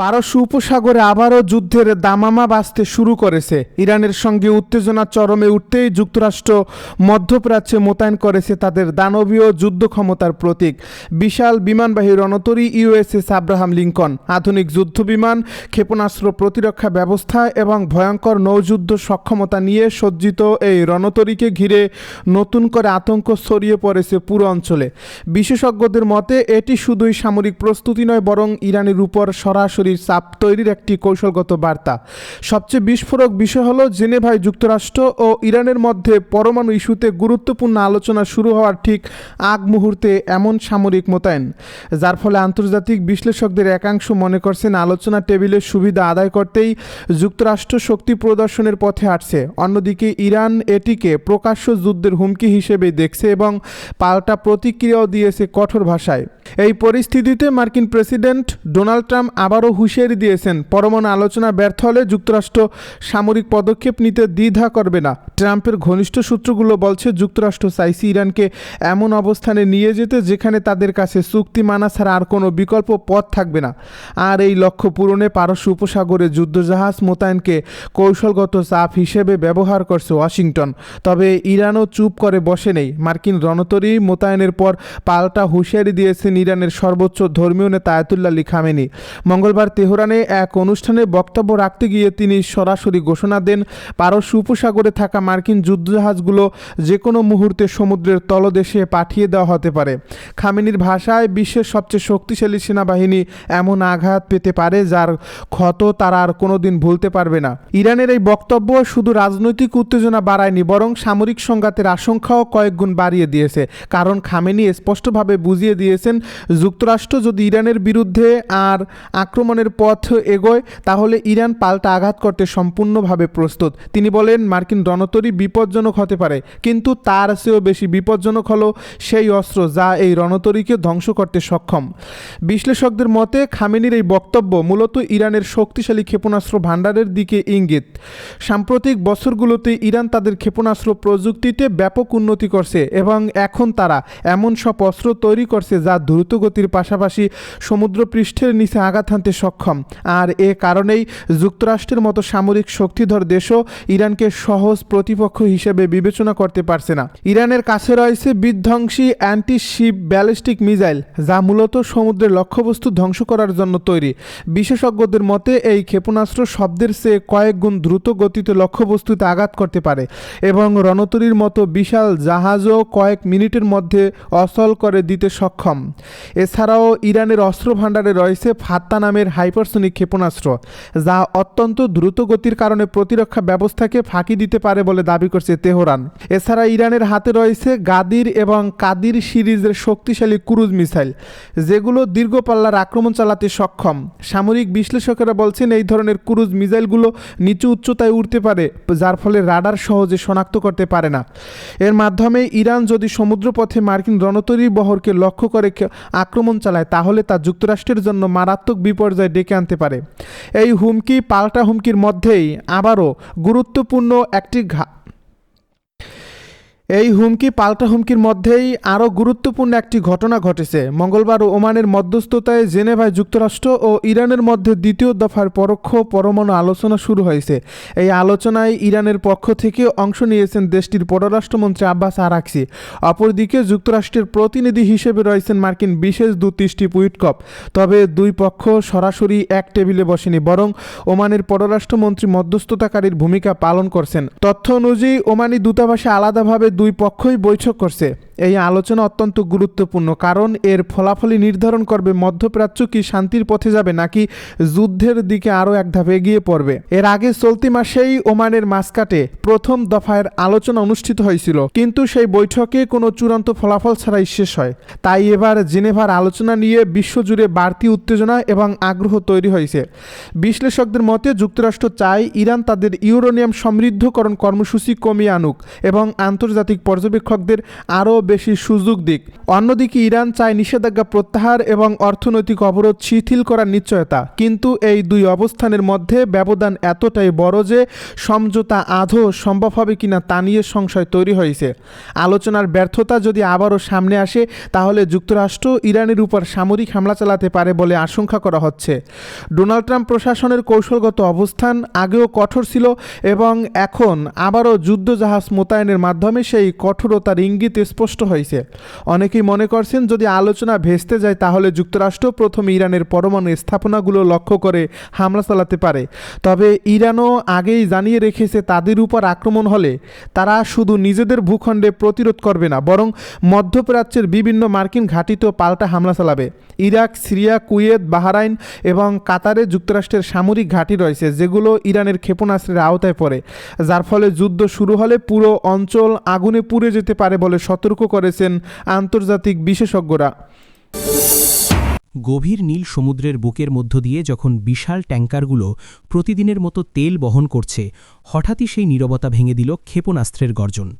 পারস্য উপসাগরে আবারও যুদ্ধের দামামা বাঁচতে শুরু করেছে। ইরানের সঙ্গে উত্তেজনা চরমে উঠতেই যুক্তরাষ্ট্র মধ্যপ্রাচ্যে মোতায়েন করেছে তাদের দানবীয় যুদ্ধ ক্ষমতার প্রতীক। বিশাল বিমানবাহী রণতরী ইউএসএস আব্রাহাম লিঙ্কন, আধুনিক যুদ্ধ বিমান ক্ষেপণাস্ত্র প্রতিরক্ষা ব্যবস্থা এবং ভয়ঙ্কর নৌযুদ্ধ সক্ষমতা নিয়ে সজ্জিত এই রণতরীকে ঘিরে নতুন করে আতঙ্ক ছড়িয়ে পড়েছে পুরো অঞ্চলে। বিশেষজ্ঞদের মতে, এটি শুধুই সামরিক প্রস্তুতি নয়, বরং ইরানের উপর সরাসরি চাপ তৈরির একটি কৌশলগত বার্তা। সবচেয়ে বিস্ফোরক বিষয় হলো জেনেভায় যুক্তরাষ্ট্র ও ইরানের মধ্যে পরমাণু ইস্যুতে গুরুত্বপূর্ণ আলোচনা শুরু হওয়ার ঠিক আগ মুহূর্তে এমন সামরিক মোতায়েন। যার ফলে আন্তর্জাতিক বিশ্লেষকদের একাংশ মনে করছেন আলোচনা টেবিলের সুবিধা আদায় করতেই যুক্তরাষ্ট্র শক্তি প্রদর্শনের পথে হাঁটছে। অন্যদিকে ইরান এটিকে প্রকাশ্য যুদ্ধের হুমকি হিসেবে দেখছে এবং পাল্টা প্রতিক্রিয়াও দিয়েছে কঠোর ভাষায়। এই পরিস্থিতিতে মার্কিন প্রেসিডেন্ট ডোনাল্ড ট্রাম্প আবারও হুঁশিয়ারি দিয়েছেন। পরমাণু আলোচনা ব্যর্থ হলে যুক্তরাষ্ট্র সামরিক পদক্ষেপ নিতে দ্বিধা করবে না। ট্রাম্পের ঘনিষ্ঠ সূত্রগুলো বলছে, যুক্তরাষ্ট্র চাইছে ইরানকে এমন অবস্থানে নিয়ে যেতে যেখানে তাদের কাছে চুক্তি মানা ছাড়া আর কোনো বিকল্প পথ থাকবে না। আর এই লক্ষ্য পূরণে পারস্য উপসাগরে যুদ্ধজাহাজ মোতায়েনকে কৌশলগত চাপ হিসেবে ব্যবহার করছে ওয়াশিংটন। তবে ইরানও চুপ করে বসে নেই। মার্কিন রণতরী মোতায়েনের পর পাল্টা হুঁশিয়ারি দিয়েছেন ইরানের সর্বোচ্চ ধর্মীয় নেতা আয়াতুল্লাহ খামেনি। মঙ্গলবার তেহরানে এক অনুষ্ঠানে বক্তব্য রাখতে গিয়ে তিনি সরাসরি ঘোষণা দেন, পারস্য উপসাগরে থাকা মার্কিন যুদ্ধজাহাজগুলো যে কোনো মুহূর্তে সমুদ্রের তলদেশে পাঠিয়ে দেওয়া হতে পারে। খামেনির ভাষায়, বিশ্বের সবচেয়ে শক্তিশালী সেনাবাহিনী এমন আঘাত পেতে পারে যার ক্ষত তারা আর কোনোদিন ভুলতে পারবে না। ইরানের এই বক্তব্য শুধু রাজনৈতিক উত্তেজনা বাড়ায়নি, বরং সামরিক সংঘাতের আশঙ্কাও কয়েকগুণ বাড়িয়ে দিয়েছে। কারণ খামেনি স্পষ্টভাবে বুঝিয়ে দিয়েছেন, যুক্তরাষ্ট্র যদি ইরানের বিরুদ্ধে আর আক্রমণের পথ এগোয়, তাহলে ইরান পাল্টা আঘাত করতে সম্পূর্ণভাবে প্রস্তুত। তিনি বলেন, মার্কিন রণতরী বিপজ্জনক হতে পারে, কিন্তু তার চেয়েও বেশি বিপজ্জনক হলো সেই অস্ত্র যা এই রণতরীকে ধ্বংস করতে সক্ষম। বিশ্লেষকদের মতে, খামেনির এই বক্তব্য মূলত ইরানের শক্তিশালী ক্ষেপণাস্ত্র ভাণ্ডারের দিকে ইঙ্গিত। সাম্প্রতিক বছরগুলোতে ইরান তাদের ক্ষেপণাস্ত্র প্রযুক্তিতে ব্যাপক উন্নতি করছে এবং এখন তারা এমন সব অস্ত্র তৈরি করছে যা দ্রুতগতির পাশাপাশি সমুদ্রপৃষ্ঠের নিচে আঘাত হানতে সক্ষম। আর এ কারণেই যুক্তরাষ্ট্রের মতো সামরিক শক্তিধর দেশও ইরানকে সহজ প্রতিপক্ষ হিসেবে বিবেচনা করতে পারছে না। ইরানের কাছে রয়েছে বিধ্বংসী অ্যান্টি শিপ ব্যালিস্টিক মিসাইল, যা মূলত সমুদ্রের লক্ষ্যবস্তু ধ্বংস করার জন্য তৈরি। বিশেষজ্ঞদের মতে, এই ক্ষেপণাস্ত্র শব্দের চেয়ে কয়েক গুণ দ্রুত গতিতে লক্ষ্যবস্তুতে আঘাত করতে পারে এবং রণতরীর মতো বিশাল জাহাজও কয়েক মিনিটের মধ্যে অসল করে দিতে সক্ষম। এছাড়াও ইরানের অস্ত্র ভাণ্ডারে রয়েছে ফাত্তা নামের হাইপারসোনিক ক্ষেপণাস্ত্র, যা অত্যন্ত দ্রুত গতির কারণে প্রতিরক্ষা ব্যবস্থাকে ফাঁকি দিতে পারে বলে দাবি করছে তেহরান। এছাড়া ইরানের হাতে রয়েছে গাদির এবং কাদির সিরিজের শক্তিশালী ক্রুজ মিসাইল, যেগুলো দীর্ঘ পাল্লার আক্রমণ চালাতে সক্ষম। সামরিক বিশ্লেষকেরা বলছেন, এই ধরনের ক্রুজ মিসাইলগুলো নিচু উচ্চতায় উঠতে পারে, যার ফলে রাডার সহজে শনাক্ত করতে পারে না। এর মাধ্যমে ইরান যদি সমুদ্রপথে মার্কিন রণতরী বহরকে লক্ষ্য করে আক্রমণ চালায়, তাহলে তা যুক্তরাষ্ট্রের জন্য মারাত্মক বিপর্যয় ডেকে আনতে পারে। এই হুমকি পাল্টা হুমকির মধ্যেই আবারও গুরুত্বপূর্ণ একটি এই হুমকি পাল্টা হুমকির মধ্যেই আরও গুরুত্বপূর্ণ একটি ঘটনা ঘটেছে। মঙ্গলবার ওমানের মধ্যস্থতায় জেনেভায় যুক্তরাষ্ট্র ও ইরানের মধ্যে দ্বিতীয় দফার পরোক্ষ পরমাণু আলোচনা শুরু হয়েছে। এই আলোচনায় ইরানের পক্ষ থেকে অংশ নিয়েছেন দেশটির পররাষ্ট্রমন্ত্রী আব্বাস আরাকসি। অপরদিকে যুক্তরাষ্ট্রের প্রতিনিধি হিসেবে রয়েছেন মার্কিন বিশেষ দূত স্টিভ উইটকপ তবে দুই পক্ষ সরাসরি এক টেবিলে বসেনি, বরং ওমানের পররাষ্ট্রমন্ত্রী মধ্যস্থতাকারীর ভূমিকা পালন করছেন। তথ্য অনুযায়ী, ওমানি দূতাবাসে আলাদাভাবে দুই পক্ষই বৈঠক করছে। এই আলোচনা অত্যন্ত গুরুত্বপূর্ণ, কারণ এর ফলাফলই নির্ধারণ করবে মধ্যপ্রাচ্য কি শান্তির পথে যাবে নাকি যুদ্ধের দিকে আরও এক ধাপ এগিয়ে পড়বে। এর আগে চলতি মাসেই ওমানের মাসকাটে প্রথম দফার আলোচনা অনুষ্ঠিত হয়েছিল, কিন্তু সেই বৈঠকে কোনো চূড়ান্ত ফলাফল ছাড়াই শেষ হয়। তাই এবার জেনেভার আলোচনা নিয়ে বিশ্বজুড়ে বাড়তি উত্তেজনা এবং আগ্রহ তৈরি হয়েছে। বিশ্লেষকদের মতে, যুক্তরাষ্ট্র চায় ইরান তাদের ইউরোনিয়াম সমৃদ্ধকরণ কর্মসূচি কমিয়ে আনুক এবং আন্তর্জাতিক আন্তর্জাতিক পর্যবেক্ষকদের আরও বেশি সুযোগ দিক। অন্যদিকে ইরান চায় নিষেধাজ্ঞা প্রত্যাহার এবং অর্থনৈতিক অবরোধ শিথিল করার নিশ্চয়তা। কিন্তু এই দুই অবস্থানের মধ্যে ব্যবধান এতটাই বড় যে সমঝোতা আধো সম্ভব হবে কিনা তা নিয়ে সংশয় তৈরি হয়েছে। আলোচনার ব্যর্থতা যদি আবারও সামনে আসে, তাহলে যুক্তরাষ্ট্র ইরানের উপর সামরিক হামলা চালাতে পারে বলে আশঙ্কা করা হচ্ছে। ডোনাল্ড ট্রাম্প প্রশাসনের কৌশলগত অবস্থান আগেও কঠোর ছিল এবং এখন আবারও যুদ্ধজাহাজ মোতায়েনের মাধ্যমে সেই কঠোরতার ইঙ্গিত স্পষ্ট হয়েছে। অনেকেই মনে করছেন, যদি আলোচনা ভেস্তে যায়, তাহলে যুক্তরাষ্ট্র প্রথমে ইরানের পরমাণু স্থাপনাগুলো লক্ষ্য করে হামলা চালাতে পারে। তবে ইরানও আগেই জানিয়ে রেখেছে, তাদের উপর আক্রমণ হলে তারা শুধু নিজেদের ভূখণ্ডে প্রতিরোধ করবে না, বরং মধ্যপ্রাচ্যের বিভিন্ন মার্কিন ঘাঁটিতেও পাল্টা হামলা চালাবে। ইরাক, সিরিয়া, কুয়েত, বাহারাইন এবং কাতারে যুক্তরাষ্ট্রের সামরিক ঘাঁটি রয়েছে, যেগুলো ইরানের ক্ষেপণাস্ত্রের আওতায় পড়ে, যার ফলে যুদ্ধ শুরু হলে পুরো অঞ্চল আগুনে পুড়ে যেতে পারে বলে সতর্ক করেছেন আন্তর্জাতিক বিশেষজ্ঞরা। গভীর নীল সমুদ্রের বুকের মধ্য দিয়ে যখন বিশাল ট্যাঙ্কারগুলো প্রতিদিনের মতো তেল বহন করছে, হঠাৎই সেই নীরবতা ভেঙে দিল ক্ষেপণাস্ত্রের গর্জন।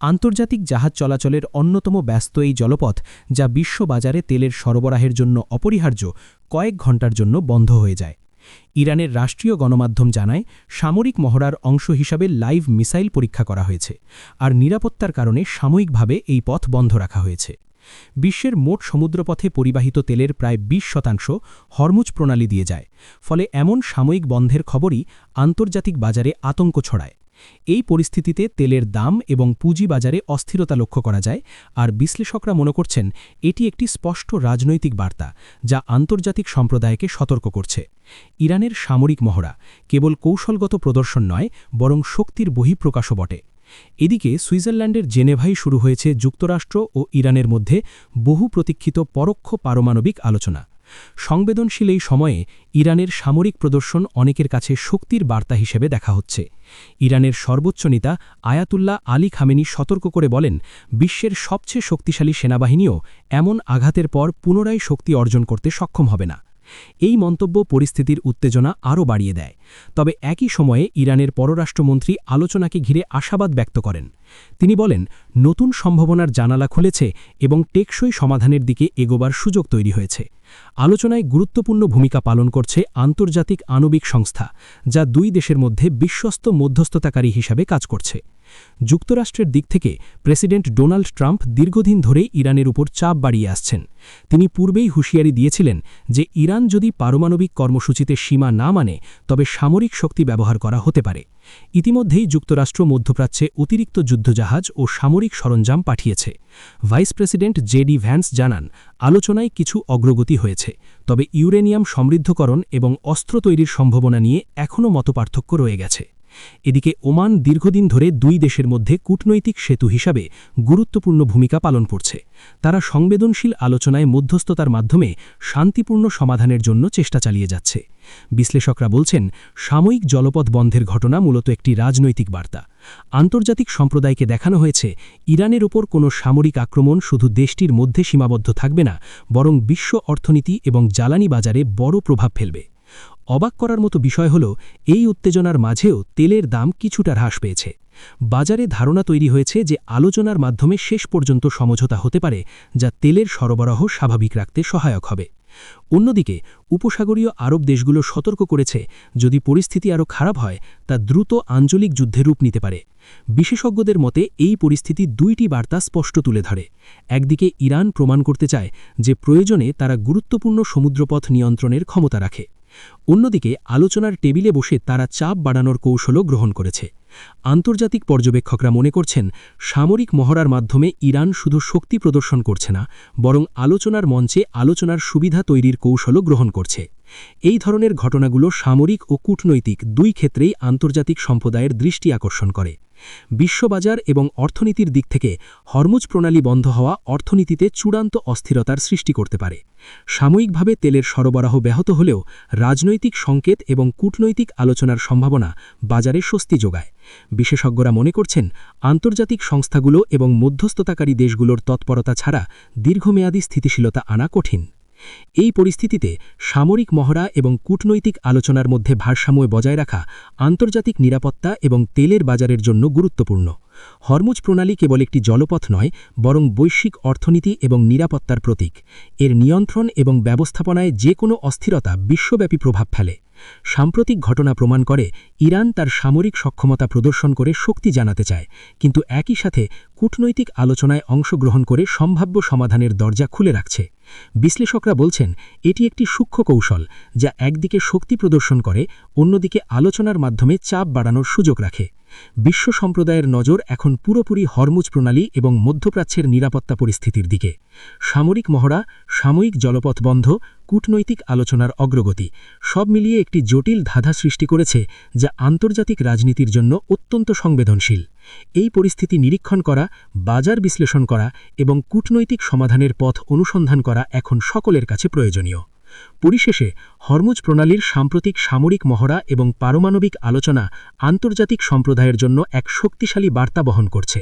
আন্তর্জাতিক জাহাজ চলাচলের অন্যতম ব্যস্ত এই জলপথ, যা বিশ্ববাজারে তেলের সরবরাহের জন্য অপরিহার্য, কয়েক ঘণ্টার জন্য বন্ধ হয়ে যায়। ইরানের রাষ্ট্রীয় গণমাধ্যম জানায়, সামরিক মহড়ার অংশ হিসাবে লাইভ মিসাইল পরীক্ষা করা হয়েছে, আর নিরাপত্তার কারণে সাময়িকভাবে এই পথ বন্ধ রাখা হয়েছে। বিশ্বের মোট সমুদ্রপথে পরিবাহিত তেলের প্রায় ২০ শতাংশ হরমুজ প্রণালী দিয়ে যায়, ফলে এমন সাময়িক বন্ধের খবরই আন্তর্জাতিক বাজারে আতঙ্ক ছড়ায়। এই পরিস্থিতিতে তেলের দাম এবং পুঁজি বাজারে অস্থিরতা লক্ষ্য করা যায়, আর বিশ্লেষকরা মনে করছেন এটি একটি স্পষ্ট রাজনৈতিক বার্তা যা আন্তর্জাতিক সম্প্রদায়কে সতর্ক করছে। ইরানের সামরিক মহড়া কেবল কৌশলগত প্রদর্শন নয়, বরং শক্তির বহিঃপ্রকাশও বটে। এদিকে সুইজারল্যান্ডের জেনেভাই শুরু হয়েছে যুক্তরাষ্ট্র ও ইরানের মধ্যে বহু প্রতীক্ষিত পরোক্ষ পারমাণবিক আলোচনা। সংবেদনশীল এই সময়ে ইরানের সামরিক প্রদর্শন অনেকের কাছে শক্তির বার্তা হিসেবে দেখা হচ্ছে। ইরানের সর্বোচ্চ নেতা আয়াতুল্লাহ আলী খামেনি সতর্ক করে বলেন, বিশ্বের সবচেয়ে শক্তিশালী সেনাবাহিনীও এমন আঘাতের পর পুনরায় শক্তি অর্জন করতে সক্ষম হবে না। এই মন্তব্য পরিস্থিতির উত্তেজনা আরও বাড়িয়ে দেয়। তবে একই সময়ে ইরানের পররাষ্ট্রমন্ত্রী আলোচনাকে ঘিরে আশাবাদ ব্যক্ত করেন। তিনি বলেন, নতুন সম্ভাবনার জানালা খুলেছে এবং টেকসই সমাধানের দিকে এগোবার সুযোগ তৈরি হয়েছে। আলোচনায় গুরুত্বপূর্ণ ভূমিকা পালন করছে আন্তর্জাতিক আণবিক সংস্থা, যা দুই দেশের মধ্যে বিশ্বস্ত মধ্যস্থতাকারী হিসাবে কাজ করছে। যুক্তরাষ্ট্রের দিক থেকে প্রেসিডেন্ট ডোনাল্ড ট্রাম্প দীর্ঘদিন ধরেই ইরানের উপর চাপ বাড়িয়ে আসছেন। তিনি পূর্বেই হুঁশিয়ারি দিয়েছিলেন যে ইরান যদি পারমাণবিক কর্মসূচিতে সীমা না মানে তবে সামরিক শক্তি ব্যবহার করা হতে পারে। ইতিমধ্যেই যুক্তরাষ্ট্র মধ্যপ্রাচ্যে অতিরিক্ত যুদ্ধজাহাজ ও সামরিক সরঞ্জাম পাঠিয়েছে। ভাইস প্রেসিডেন্ট জেডি ভ্যান্স জানান, আলোচনায় কিছু অগ্রগতি হয়েছে, তবে ইউরেনিয়াম সমৃদ্ধকরণ এবং অস্ত্র তৈরির সম্ভাবনা নিয়ে এখনও মতপার্থক্য রয়ে গেছে। এদিকে ওমান দীর্ঘদিন ধরে দুই দেশের মধ্যে কূটনৈতিক সেতু হিসাবে গুরুত্বপূর্ণ ভূমিকা পালন করছে। তারা সংবেদনশীল আলোচনায় মধ্যস্থতার মাধ্যমে শান্তিপূর্ণ সমাধানের জন্য চেষ্টা চালিয়ে যাচ্ছে। বিশ্লেষকরা বলছেন, সাময়িক জলপথ বন্ধের ঘটনা মূলত একটি রাজনৈতিক বার্তা। আন্তর্জাতিক সম্প্রদায়কে দেখানো হয়েছে, ইরানের ওপর কোনো সামরিক আক্রমণ শুধু দেশটির মধ্যে সীমাবদ্ধ থাকবে না, বরং বিশ্ব অর্থনীতি এবং জ্বালানি বাজারে বড় প্রভাব ফেলবে। অবাক করার মতো বিষয় হল, এই উত্তেজনার মাঝেও তেলের দাম কিছুটা হ্রাস পেয়েছে। বাজারে ধারণা তৈরি হয়েছে যে আলোচনার মাধ্যমে শেষ পর্যন্ত সমঝোতা হতে পারে, যা তেলের সরবরাহ স্বাভাবিক রাখতে সহায়ক হবে। অন্যদিকে, উপসাগরীয় আরব দেশগুলো সতর্ক করেছে, যদি পরিস্থিতি আরও খারাপ হয়, তা দ্রুত আঞ্চলিক যুদ্ধে রূপ নিতে পারে। বিশেষজ্ঞদের মতে, এই পরিস্থিতি দুইটি বার্তা স্পষ্ট তুলে ধরে। একদিকে, ইরান প্রমাণ করতে চায় যে প্রয়োজনে তারা গুরুত্বপূর্ণ সমুদ্রপথ নিয়ন্ত্রণের ক্ষমতা রাখে। অন্যদিকে আলোচনার টেবিলে বসে তারা চাপ বাড়ানোর কৌশলও গ্রহণ করেছে। আন্তর্জাতিক পর্যবেক্ষকরা মনে করছেন, সামরিক মহড়ার মাধ্যমে ইরান শুধু শক্তি প্রদর্শন করছে না, বরং আলোচনার মঞ্চে আলোচনার সুবিধা তৈরির কৌশলও গ্রহণ করছে। এই ধরনের ঘটনাগুলো সামরিক ও কূটনৈতিক দুই ক্ষেত্রেই আন্তর্জাতিক সম্প্রদায়ের দৃষ্টি আকর্ষণ করে। বিশ্ববাজার এবং অর্থনীতির দিক থেকে হরমুজ প্রণালী বন্ধ হওয়া অর্থনীতিতে চূড়ান্ত অস্থিরতার সৃষ্টি করতে পারে। সাময়িকভাবে তেলের সরবরাহ ব্যাহত হলেও রাজনৈতিক সংকেত এবং কূটনৈতিক আলোচনার সম্ভাবনা বাজারে স্বস্তি যোগায়। বিশেষজ্ঞরা মনে করছেন, আন্তর্জাতিক সংস্থাগুলো এবং মধ্যস্থতাকারী দেশগুলোর তৎপরতা ছাড়া দীর্ঘমেয়াদী স্থিতিশীলতা আনা কঠিন। এই পরিস্থিতিতে সামরিক মহড়া এবং কূটনৈতিক আলোচনার মধ্যে ভারসাম্য বজায় রাখা আন্তর্জাতিক নিরাপত্তা এবং তেলের বাজারের জন্য গুরুত্বপূর্ণ। হরমুজ প্রণালী কেবল একটি জলপথ নয়, বরং বৈশ্বিক অর্থনীতি এবং নিরাপত্তার প্রতীক। এর নিয়ন্ত্রণ এবং ব্যবস্থাপনায় যে কোনো অস্থিরতা বিশ্বব্যাপী প্রভাব ফেলে। সাম্প্রতিক ঘটনা প্রমাণ করে, ইরান তার সামরিক সক্ষমতা প্রদর্শন করে শক্তি জানাতে চায়, কিন্তু একই সাথে কূটনৈতিক আলোচনায় অংশগ্রহণ করে সম্ভাব্য সমাধানের দরজা খুলে রাখছে। বিশ্লেষকরা বলছেন, এটি একটি সূক্ষ্ম কৌশল যা একদিকে শক্তি প্রদর্শন করে, অন্যদিকে আলোচনার মাধ্যমে চাপ বাড়ানোর সুযোগ রাখে। বিশ্ব সম্প্রদায়ের নজর এখন পুরোপুরি হরমুজ প্রণালী এবং মধ্যপ্রাচ্যের নিরাপত্তা পরিস্থিতির দিকে। সামরিক মহড়া, সাময়িক জলপথ বন্ধ, কূটনৈতিক আলোচনার অগ্রগতি, সব মিলিয়ে একটি জটিল ধাঁধা সৃষ্টি করেছে যা আন্তর্জাতিক রাজনীতির জন্য অত্যন্ত সংবেদনশীল। এই পরিস্থিতি নিরীক্ষণ করা, বাজার বিশ্লেষণ করা এবং কূটনৈতিক সমাধানের পথ অনুসন্ধান করা এখন সকলের কাছে প্রয়োজনীয়। পরিশেষে, হরমুজ প্রণালীর সাম্প্রতিক সামরিক মহড়া এবং পারমাণবিক আলোচনা আন্তর্জাতিক সম্প্রদায়ের জন্য এক শক্তিশালী বার্তা বহন করছে।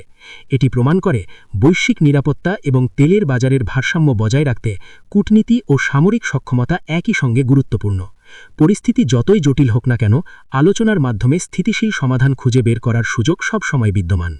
এটি প্রমাণ করে বৈশ্বিক নিরাপত্তা এবং তেলের বাজারের ভারসাম্য বজায় রাখতে কূটনীতি ও সামরিক সক্ষমতা একই সঙ্গে গুরুত্বপূর্ণ। পরিস্থিতি যতই জটিল হোক না কেন, আলোচনার মাধ্যমে স্থিতিশীল সমাধান খুঁজে বের করার সুযোগ সবসময় বিদ্যমান।